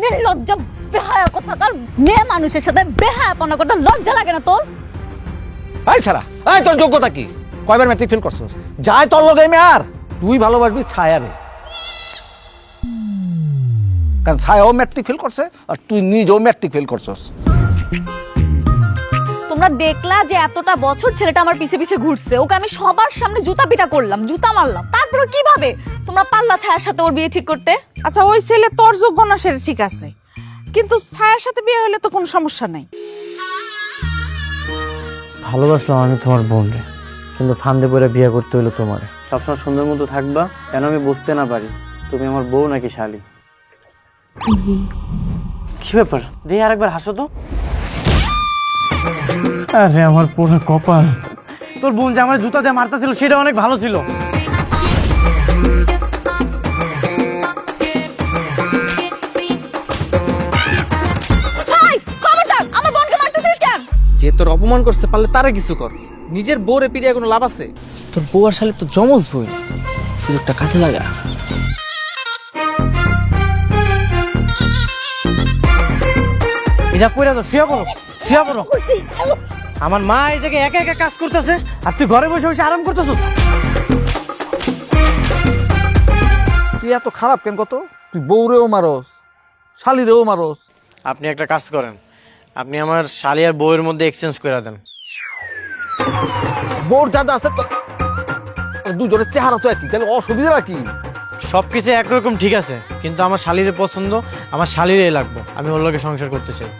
নির্লজ্জা মেয়ে মানুষের সাথে করতে লজ্জা লাগে না তোর? ছাড়া তোর যোগ্যতা কি? কয়বার ম্যাট্রিক ফেল করছিস? যায় তোর লগে আমি আর তুই ভালোবাসবি ছায়ারে কারণ ছায়াও ম্যাট্রিক ফেল করছে, আর তুই নিজেও ম্যাট্রিক ফেল করছস। তোমরা দেখলা যে এতটা বছর ছেলেটা আমার পিছে পিছে ঘুরছে। ওকে আমি সবার সামনে জুতা পিটা করলাম জুতা মারলাম। তারপরে কীভাবে? তোমরা পাল্লা ছায়ার সাথে ওর বিয়ে ঠিক করতে? আচ্ছা ওই ছেলে তোর যোগ্য না সেটা ঠিক আছে। কিন্তু ছায়ার সাথে বিয়ে হলে তো কোনো সমস্যা নাই। ভালোবাসলাম আমি তোমার বোন রে কিন্তু ফান্দে পরে বিয়ে করতে হলো তোমার। সবসময় সুন্দর মতো থাকবা কেন আমি বুঝতে না পারি? তুমি আমার বউ নাকি শালি? কি ব্যাপার? দিয়ে আরেকবার হাসো তো। আরে আমার পুরো কপাল। তোর বোন যে আমার জুতা দিয়ে মারতেছিল সেটা অনেক ভালো ছিল। যে তোর অপমান করছে পারলে তারে কিছু কর। নিজের বউরে পিড়িয়ে কোনো লাভ আছে? তোর বউ আর শালে তো জমজ বই। সুযোগটা কাজে লাগা এটা কইরা তো শুয়ে পড়ো শুয়ে পড়ো। আমার মা এই জায়গায় একা একা কাজ করতেছে আর তুই ঘরে বসে বসে আরাম করতেছ? তুই এত খারাপ কেন কত? তুই বউরেও মারস শালিরেও মারস। আপনি একটা কাজ করেন আপনি আমার শালি আর বউয়ের মধ্যে এক্সচেঞ্জ করে দেন। বউর যাদা আছে তো দুজনের চেহারা তো একই তাহলে অসুবিধা কি? সব কিছু একরকম ঠিক আছে কিন্তু আমার শালিরে পছন্দ আমার শালিরে লাগবে আমি ওর লগে সংসার করতে চাই।